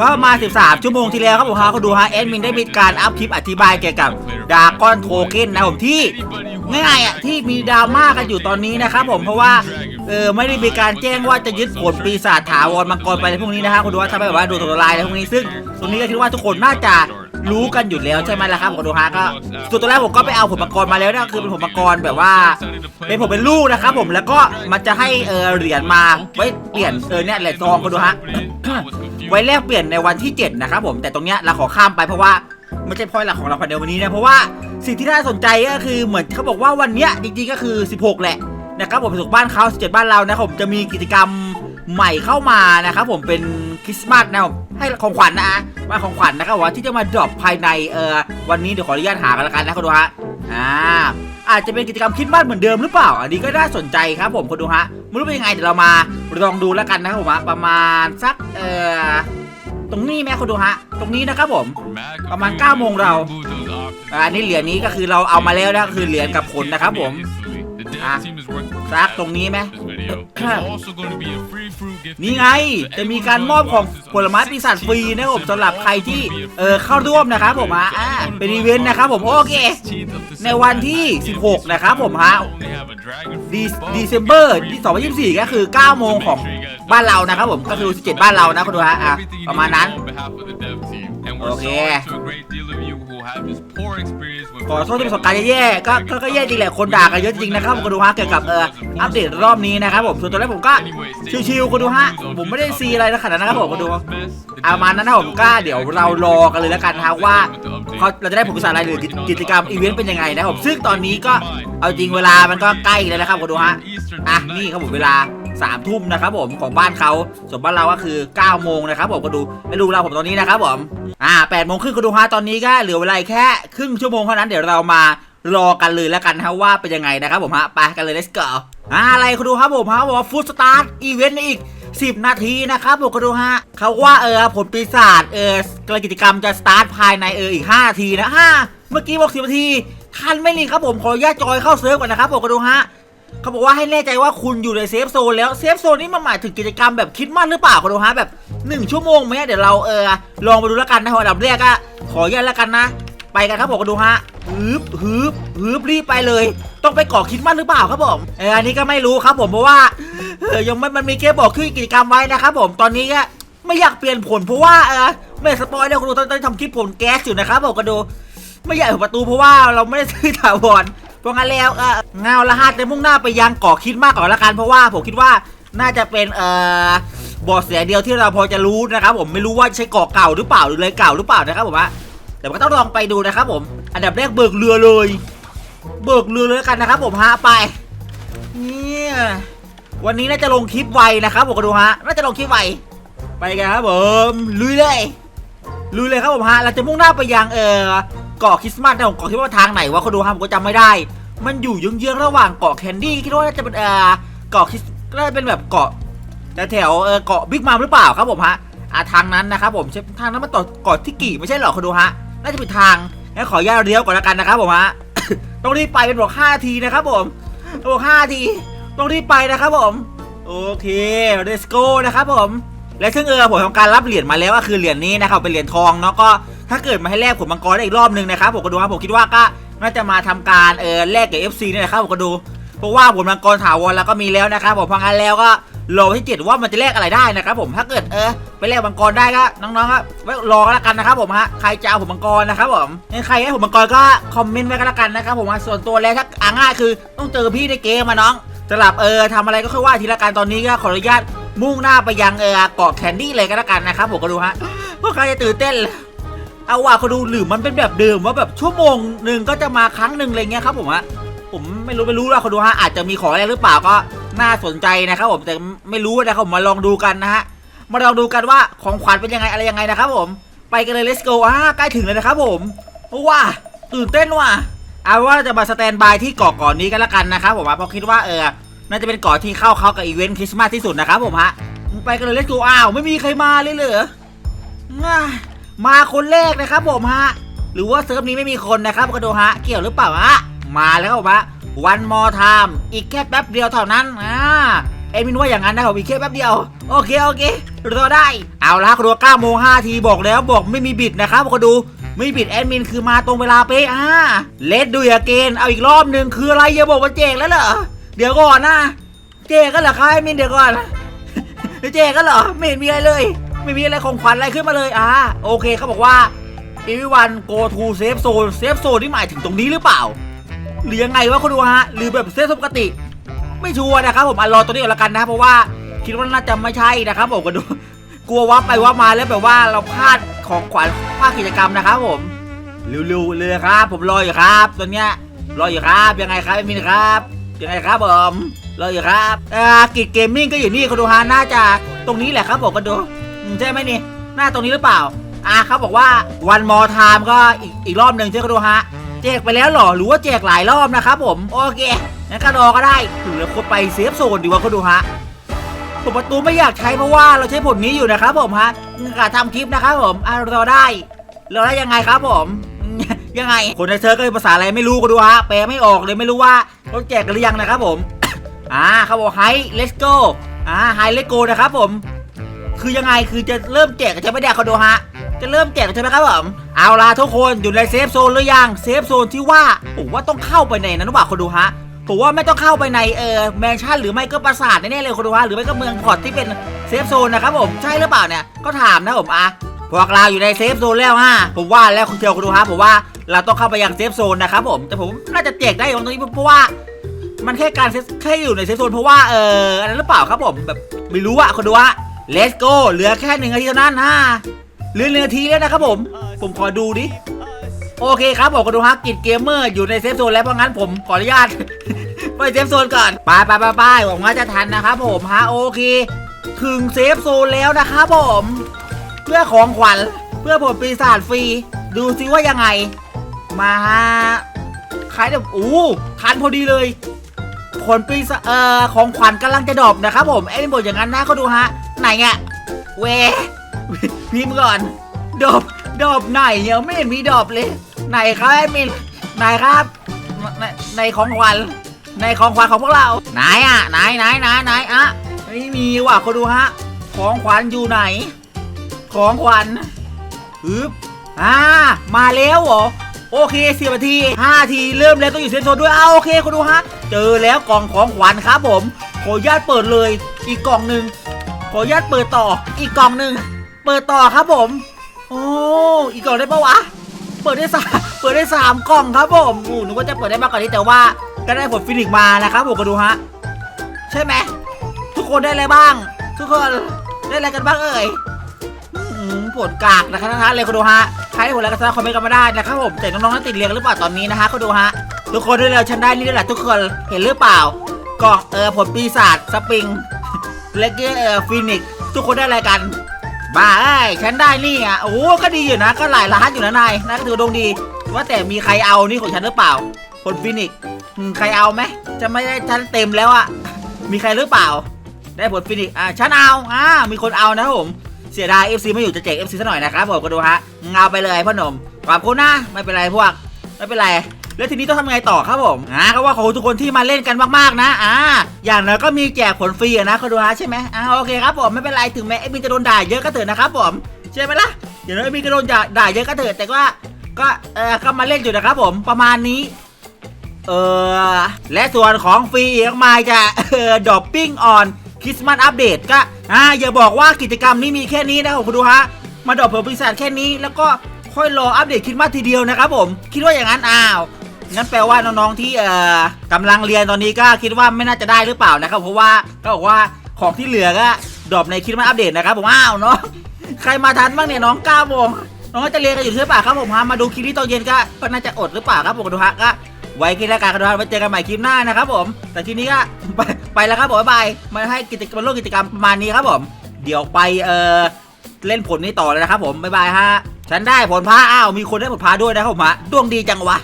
ก็มา 13 ชั่วโมงที่แล้วครับผมฮะเขาดูฮะแอดมินได้มีการอัพคลิปอธิบายเกี่ยวกับดาก้อนโทเค็นนะผมที่ง่ายๆอะที่มีดราม่ากันอยู่ตอนนี้นะครับผมเพราะว่าเออไม่ได้มีการแจ้งว่าจะยึดผลปีศาจถาวรมังกรไปในพวกนี้นะฮะคุณดูว่าทำให้แบบว่าดูตัวลายอะไรพวกนี้ซึ่งตรงนี้ก็คิดว่าทุกคนน่าจะรู้กันอยู่แล้วใช่ไหมล่ะครับคุณดูฮะก็ส่วนตัวแรกผมก็ไปเอาผลมังกรมาแล้วนะคือเป็นผลมังกรแบบว่า เป็นผมเป็นลูกนะครับผมแล้วก็มันจะให้เออเหรียญมาไว้เปลี่ยนเออเนี่ยเหรียญทองคุณดูฮะ ไว้แลกเปลี่ยนในวันที่ 7 นะครับผมแต่ตรงเนี้ยเราขอข้ามไปเพราะว่าไม่ใช่พอยหลักของเราภายในวันนี้นะเพราะว่าสิ่งที่น่าสนใจก็คือเหมือนเขาบอกว่าวันเนี้ยจริงๆก็คือ 16 แหละนะครับผมสุกบ้านเขา17 บ้านเรานะผมจะมีกิจกรรมใหม่เข้ามานะครับผมเป็นคริสต์มาสนะครับให้ของขวัญนะว่าของขวัญนะครับว่าที่จะมาดรอปภายในเออวันนี้เดี๋ยวขออนุญาตหากันแล้วกันนะคุณดูฮะอ่าอาจจะเป็นกิจกรรมคริสต์มาสเหมือนเดิมหรือเปล่า อันนี้ก็น่าสนใจครับผมคุณดูฮะ ไม่รู้เป็นยังไงเดี๋ยวเรามาลองดูแล้วกันนะครับผมว่าประมาณสักเออตรงนี้แม่คุณดูฮะ ตรงนี้นะครับผม ประมาณ9โมงเราอันนี้เหรียญนี้ก็คือเราเอามาแล้วนะคือเหรียญกับผลนะครับผม อะ ซักตรงนี้ไหม นี่นี่ไง ไง จะจะมีมีกาการรมมออบบขขอองงผลไม้ปีศาจฟรีนะครับผมสำหรับใครที่เออเข้าร่วมนะครับผมฮะอ่าเป็นอีเวนต์นะครับผมโอเคในวันที่ 16นะครับผมฮะดีดีเซมเบอร์ที่2024ก็คือ9โมงของบ้านเรานะครับผมก็คือ17 บ้านเรานะคุณดูฮะอะประมาณนั้นโอเค ขอโทษที่ประสบการณ์แย่ๆก็ก็ก็แย่จริงแหละคนด่ากันเยอะจริงนะครับคุณดูฮะเกี่ยวกับเอออัปเดตรอบนี้นะครับผมส่วนตัวแรกผมก็ชิวๆคุณดูฮะผมไม่ได้ซีอะไรนะขนาดนั้นนะครับผมคุณดูเอามานั้นนะผมก็เดี๋ยวเรารอกันเลยแล้วกันนะครับว่าเขาเราจะได้ผลประโยชน์อะไรหรือกิจกรรมอีเวนต์เป็นยังไงนะครับผมซึ่งตอนนี้ก็เอาจริงเวลามันก็ใกล้แล้วนะครับคุณดูฮะอะนี่ครับผมเวลา สามทุ่มนะครับผมของบ้านเขาส่วนบ้านเราก็คือ9ก้าโมงนะครับผมก็ดูไม่ดูเราผมตอนนี้นะครับผมอ่าแปดโมงครึ่งก็ดูฮะตอนนี้ก็เหลือเวลาแค่ครึ่งชั่วโมงเท่านั้นเดี๋ยวเรามารอกันเลยแล้วกันนะว่าเป็นยังไงนะครับผมฮะไปกันเลย let's go อ่าอะไรคุณดูครับผมฮะบอกว่าฟูดสตาร์ทอีเวนต์อีก 10 นาทีนะครับผมก็ดูฮะเขาว่าเออผลปีศาจเออกิจกรรมจะสตาร์ทภายในเอออีก5นาทีนะห้าเมื่อกี้บอกสินาทีทันไม่นี่ครับผมขออนุญาตจอยเข้าเซิร์ฟก่อนนะครับผมก็ดูฮะ เขาบอกว่าให้แน่ใจว่าคุณอยู่ในเซฟโซนแล้วเซฟโซนนี่มันหมายถึงกิจกรรมแบบคิดมั่นหรือเปล่าคุณดูฮะแบบ 1 ชั่วโมงไหมเดี๋ยวเราเออลองไปดูแล้วกันนะอันดับแรกก็ขออนุญาตแล้วกันนะ ไปกันครับผมก็ดูฮะฮึบฮึบฮึบรีบไปเลย ต้องไปก่อคิดมั่นหรือเปล่าครับผมเอออันนี้ก็ไม่รู้ครับผมเพราะว่ายังไม่มันมีแค่บอกชื่อกิจกรรมไว้นะครับผมตอนนี้ก็ไม่อยากเปลี่ยนผลเพราะว่าเออไม่สปอยเลยคุณดูตอนตอนทำคลิปผลแก๊สอยู่นะครับผมก็ดูไม่อยากเปิดประตูเพราะว่าเราไม่ได้ซื้อถาวร เพราะงั้นแล้วเออเงาละฮะจะมุ่งหน้าไปยังเกาะคิดมากก่อนละกัน เพราะว่าผมคิดว่าน่าจะเป็นเอ่อบอสเสียเดียวที่เราพอจะรู้นะครับผมไม่รู้ว่าใช้เกาะเก่าหรือเปล่าหรือเลยเก่าหรือเปล่านะครับผมฮะแต่ก็ต้องลองไปดูนะครับผม อันดับแรกเบิกเรือเลย เบิกเรือเลยกันนะครับ ผมฮะไปเนี่ยวันนี้น่าจะลงคลิปไวนะครับผมก็ดูฮะน่าจะลงคลิปไวไปกันครับผมลุยเลยลุยเลยครับผมฮะเราจะมุ่งหน้าไปยังเออ เกาะคริสต์มาสนะผมเกาะคิดว่าทางไหนวะเขาดูฮะผมก็จำไม่ได้ มันอยู่เยื้องๆระหว่างเกาะแคนดี้คิดว่าน่าจะเป็นเออเกาะคริสก็น่าจะเป็นแบบเกาะแถวเออเกาะบิ๊กมัมหรือเปล่าครับผมฮะอ่าทางนั้นนะครับผมใช่ทางนั้นมันต่อเกาะที่กี่ไม่ใช่เหรอเขาดูฮะน่าจะเป็นทางงั้นขออนุญาเลี้ยวก่อนแล้วกันนะครับผมฮะต้องรีบไปเป็นบอก5นาทีนะครับผมบอก5นาทีต้องรีบไปนะครับผมโอเค let's go นะครับผมและซึ่งเออผมทำการรับเหรียญมาแล้วก็คือเหรียญนี้นะครับเป็นเหรียญทองเนาะก็ถ้าเกิดมาให้แลกผลมังกรได้อีกรอบหนึงนะครับผมก็ดูครับผมคิดว่าก็น่าจะมาทำการเออแลกกับ FC นี่แหละครับผมก็ดู เพราะว่าผลมังกรถาวรแล้วก็มีแล้วนะครับผมพราะงั้นแล้วก็รอที่เจ็ดว่ามันจะแลกอะไรได้นะครับผมถ้าเกิดเออไปแลกมังกรได้ก็น้องๆก็ไว้รอกันแล้วกันนะครับผมฮะใครจะเอาผลมังกรนะครับผมใครให้ผลมังกรก็คอมเมนต์ไว้กันแล้วกันนะครับผมส่วนตัวแล้วถ้าอ่าง่ายคือต้องเจอพี่ในเกมมาน้องสลับเออทำอะไรก็ค่อยว่าทีละกันตอนนี้ก็ขออนุญาตมุ่งหน้าไปยังเออเกาะแคนดี้เลยกันแล้วกันนะครับผมก็ดูฮะพวกใครจะตื่นเต้น เอาว่าเขาดูหรือมันเป็นแบบเดิมว่าแบบชั่วโมงหนึ่งก็จะมาครั้งหนึ่งอะไรเงี้ยครับผมฮะผมไม่รู้ไม่รู้ว่าเขาดูฮะอาจจะมีของอะไรหรือเปล่าก็น่าสนใจนะครับผมแต่ไม่รู้นะครับผมมาลองดูกันนะฮะมาลองดูกันว่าของขวัญเป็นยังไงอะไรยังไงนะครับผมไปกันเลย let's go อ่าใกล้ถึงเลยนะครับผมว้าตื่นเต้นว่ะเอาว่าจะมาสแตนบายที่เกาะก่อนนี้กันละกันนะครับผมเพราะคิดว่าเออน่าจะเป็นเกาะที่เข้าเขากับอีเวนต์คริสต์มาสที่สุดนะครับผมฮะไปกันเลย let's go อ้าวไม่มีใครมาเลยเหรอ มาคนแรกนะครับผมฮะ หรือว่าเซิร์ฟนี้ไม่มีคนนะครับก็ดูฮะ เกี่ยวหรือเปล่าฮะ มาแล้วครับผมฮะ one more time อีกแค่แป๊บเดียวเท่านั้นอ่าเอ็มินว่าอย่างนั้นนะครับอีกแค่แป๊บเดียว โอเคโอเครอได้ เอาละครัว9โมง5ทีบอกแล้วบอกไม่มีบิดนะครับก็ดูไม่มีบิดแอดมินคือมาตรงเวลาเป๊ะอ่าเลดดูยเกนเอาอีกรอบหนึ่งคืออะไรอย่าบอกว่าแจกแล้วเหรอเดี๋ยวก่อนนะแจกกันเหรอครับแอดมินเดี๋ยวก่อนแจกกันเหรอไม่เห็นมีอะไรเลย ไม่มีอะไรของขวัญอะไรขึ้นมาเลยอ่าโอเคเขาบอกว่า everyone go to safe zone safe zone นี่หมายถึงตรงนี้หรือเปล่า หรือยังไงวะคุณดูฮะ หรือแบบเซฟปกติ ไม่ชัวร์นะครับผมอะรอตัวนี้ก่อนละกันนะ เพราะว่าคิดว่าน่าจะไม่ใช่นะครับผมก็ดู กลัวว่าไปว่ามาแล้วแบบว่าเราพลาดของขวัญพลาดกิจกรรมนะครับผมเร็วๆเลยครับ ผมรออยู่ครับตัวเนี้ยรออยู่ครับ ยังไงครับมินครับยังไงครับผมรออยู่ครับอ่ากิจเกมมิ่งก็อยู่นี่คุณดูฮะน่าจะตรงนี้แหละครับผมก็ดู ใช่ไหมนี่ หน้าตรงนี้หรือเปล่า อ่าเขาบอกว่าวันมอทามก็อีกอีกรอบหนึ่งใช่ไหมคุณดูฮะ แจกไปแล้วหรอ หรือว่าแจกหลายรอบนะครับผม โอเคงั้นก็รอก็ได้หรือคนไปเซฟโซนดีกว่าคุณดูฮะผมประตูไม่อยากใช้เพราะว่าเราใช้ผลนี้อยู่นะครับผมฮะกาทำคลิปนะครับผมอะรอได้รอได้ยังไงครับผมยังไง คนในเซิร์ฟก็ภาษาอะไรไม่รู้ก็ดูฮะแปลไม่ออกเลยไม่รู้ว่าเขาแจกกันหรือยังนะครับผม อ่าเขาบอกไฮ let's go อ่าไฮ let's go นะครับผม คือยังไงคือจะเริ่มแจกกันจะไม่ได้เขาดูฮะ จะเริ่มแจกใช่ไหมครับผมเอาล่ะทุกคนอยู่ในเซฟโซนหรือยังเซฟโซนที่ว่าผมว่าต้องเข้าไปในนั้นหรือเปล่าคนดูฮะผมว่าไม่ต้องเข้าไปในเออแมนชั่นหรือไม่ก็ปราสาทแน่ๆเลยคนดูฮะหรือไม่ก็เมืองพอร์ตที่เป็นเซฟโซนนะครับผมใช่หรือเปล่าเนี่ยก็ถามนะผมอะพวกเราอยู่ในเซฟโซนแล้วฮะผมว่าแล้วคุณเทียวคุณดูฮะผมว่าเราต้องเข้าไปยังเซฟโซนนะครับผมแต่ผมน่าจะแจกได้ตรงนี้เพราะว่า มันแค่การแค่อยู่ในเซฟโซนเพราะว่าเอออันนั้นหรือเปล่าครับผมแบบไม่รู้อะคนดูฮะ let's go เหลือแค่หนึ่งนาทีเท่านั้นฮะเหลือหนึ่งนาทีแล้วนะครับผม ผมขอดูดิ โอเคครับผมก็ดูฮะกิจเกมเมอร์อยู่ในเซฟโซนแล้วเพราะงั้นผมขออนุญาต ไปเซฟโซนก่อนไปไปไปไปหวังว่าจะทันนะครับผมฮะโอเค ถึงเซฟโซนแล้วนะครับผม เพื่อของขวัญเพื่อผลปีศาจฟรี ดูซิว่ายังไง มาฮะขายแบบอู้ทันพอดีเลยผลปีศาจเอ่อของขวัญกำลังจะดรอปนะครับผมไอ้นี่บอกอย่างนั้นนะเขาดูฮะ ไหนอะเวพิมพ์ก่อน ดอปดอปไหนยังไม่เห็นมีดอปเลย ไหนครับแอดมินไหนครับในในของขวัญในของขวัญของพวกเรา ไหนอะไหนไหนไหนไหนอะไม่มีว่ะเขาดูฮะ ของขวัญอยู่ไหน ของขวัญฮึบอ่ามาแล้วเหรอโอเคสิบนาทีห้าทีเริ่มแล้วต้องอยู่เซฟโซนด้วยเอาโอเคคุณดูฮะ เจอแล้วกล่องของขวัญครับผมขออนุญาตเปิดเลย อีกกล่องหนึ่ง ขออนุญาตเปิดต่ออีกกล่องหนึ่งเปิดต่อครับผม โอ้อีกกล่องได้ปะวะ เปิดได้สามเปิดได้สามกล่องครับผมอู้นึกว่าจะเปิดได้มากกว่านี้แต่ว่าก็ได้ผลฟินิกมานะครับผมก็ดูฮะใช่ไหมทุกคนได้อะไรบ้าง ทุกคนได้อะไรกันบ้างเอ่ยปวดกากนะครับท่านเลยคุณดูฮะใครได้ผลอะไรก็สามารถคอมเมนต์กันมาได้นะครับผมแต่น้องๆนั้นติดเรียนหรือเปล่าตอนนี้นะฮะคุณดูฮะทุกคนได้แล้วฉันได้นี่แหละทุกคนเห็นหรือเปล่ากล่องเออผลปีศาจสปริง แลก็เออฟินิกทุกคนได้อะไรกัน บ้าเอ้ยฉันได้นี่อะโอ้ก็ดีอยู่นะ ก็หลายล้านอยู่นะนายนะก็ถือดวงดี ว่าแต่มีใครเอานี่ของฉันหรือเปล่าผลฟินิกใครเอาไหมจะไม่ได้ฉันเต็มแล้วอะมีใครหรือเปล่า ได้ผลฟินิกอ่าฉันเอาอ่ามีคนเอานะผมเสียดาย FC ไม่อยู่จะแจก FC ซะหน่อยนะครับผมก็ดูฮะเงาไปเลยพ่อหนุ่มขอบคุณนะไม่เป็นไรพวก ไม่เป็นไร แล้วทีนี้ต้องทำไงต่อครับผมอ่าก็ว่าขอบคุณทุกคนที่มาเล่นกันมากๆนะอ่าอย่างน้อยก็มีแจกผลฟรีอะนะคุณดูฮะใช่ไหมอ่าโอเคครับผมไม่เป็นไรถึงแม้เอ็มจะโดนด่าเยอะก็เถอะนะครับผมใช่ไหมล่ะอย่างน้อยเอ็มจะโดนด่าเยอะก็เถอะแต่ว่าก็เออก็มาเล่นอยู่นะครับผมประมาณนี้เออและส่วนของฟรีอีกมายจะเออดอปปิ้งออนคริสต์มาสอัปเดตก็อ่าอย่าบอกว่ากิจกรรมนี้มีแค่นี้นะครับคุณดูฮะมาดอปเพิ่มปีศาจแค่นี้แล้วก็ค่อยรออัปเดตคริสต์มาสทีเดียวนะครับผมคิดว่าอย่างนั้นอ้าว งั้นแปลว่าน้องๆที่เอ่อกำลังเรียนตอนนี้ก็คิดว่าไม่น่าจะได้หรือเปล่านะครับ เพราะว่าก็บอกว่าของที่เหลือก็ดรอปในคริสต์มาอัปเดตนะครับผมอ้าวเนาะใครมาทันบ้างเนี่ยน้อง9โมงน้องจะเรียนกันอยู่ใช่ป่ะครับผมฮะมาดูคลิปนี้ตอนเย็นก็ก็น่าจะอดหรือเปล่าครับผมดูฮะก็ไว้คลิปแรกกันดูฮะไว้เจอกันใหม่คลิปหน้านะครับผม แต่ทีนี้ก็ไปไปแล้วครับผมบ๊ายบายมาให้กิจกรรมร่วมกิจกรรมประมาณนี้ครับผม เดี๋ยวไปเอ่อเล่นผลนี้ต่อเลยนะครับผมบ๊ายบายฮะฉันได้ผลพระอ้าวมีคนได้ผลพระด้วยนะครับผมฮะดวงดีจังวะ